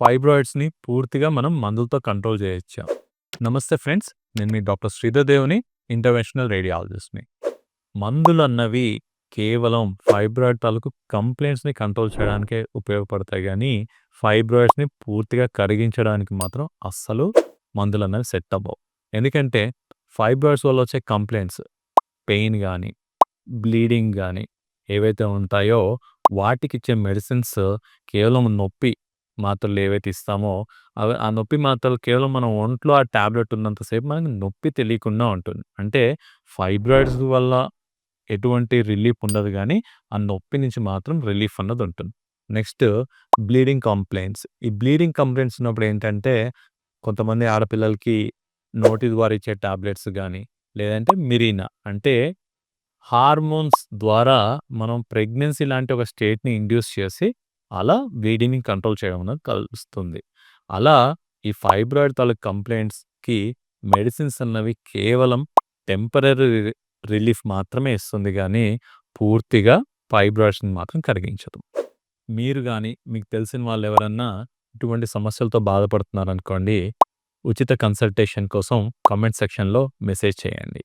ఫైబ్రాయిడ్స్‌ని పూర్తిగా మనం మందులతో కంట్రోల్ చేయొచ్చాం నమస్తే ఫ్రెండ్స్. నేను మీ డాక్టర్ శ్రీధర్ దేవుని ఇంటర్వెన్షనల్ రేడియాలజిస్ట్‌ని. మందులన్నవి కేవలం ఫైబ్రాయిడ్ తాలూకు కంప్లైంట్స్ని కంట్రోల్ చేయడానికే ఉపయోగపడతాయి కానీ ఫైబ్రాయిడ్స్‌ని పూర్తిగా కరిగించడానికి మాత్రం అస్సలు మందులు అన్నవి సెట్ అవ్వవు. ఎందుకంటే ఫైబ్రాయిడ్స్ వల్ల వచ్చే కంప్లైంట్స్ పెయిన్ కానీ బ్లీడింగ్ కానీ ఏవైతే ఉంటాయో వాటికి ఇచ్చే మెడిసిన్స్ కేవలం నొప్పి మాత్రలు ఏవైతే ఇస్తామో అవి ఆ నొప్పి మాత్రలు కేవలం మన ఒంట్లో ఆ టాబ్లెట్ ఉన్నంత సేపు మనకి నొప్పి తెలియకుండా ఉంటుంది. అంటే ఫైబ్రాయిడ్స్ వల్ల ఎటువంటి రిలీఫ్ ఉండదు గానీ, ఆ నొప్పి నుంచి మాత్రం రిలీఫ్ అన్నది ఉంటుంది. Next bleeding complaints. ఈ బ్లీడింగ్ కంప్లెయింట్స్ ఉన్నప్పుడు ఏంటంటే కొంతమంది ఆడపిల్లలకి నోటి ద్వారా ఇచ్చే టాబ్లెట్స్ గానీ, లేదంటే మిరీనా అంటే హార్మోన్స్ ద్వారా మనం ప్రెగ్నెన్సీ లాంటి ఒక స్టేట్‌ని ఇండ్యూస్ చేసి అలా వేడిని కంట్రోల్ చేయడం అనేది కలుస్తుంది. అలా ఈ ఫైబ్రాయిడ్ తాలూకు కంప్లైంట్స్కి మెడిసిన్స్ అన్నవి కేవలం టెంపరరీ రిలీఫ్ మాత్రమే ఇస్తుంది కానీ పూర్తిగా ఫైబ్రాయిడ్స్‌ని మాత్రం కరిగించదు. మీరు కానీ మీకు తెలిసిన వాళ్ళు ఎవరన్నా ఇటువంటి సమస్యలతో బాధపడుతున్నారనుకోండి, ఉచిత కన్సల్టేషన్ కోసం కామెంట్ సెక్షన్‌లో మెసేజ్ చేయండి.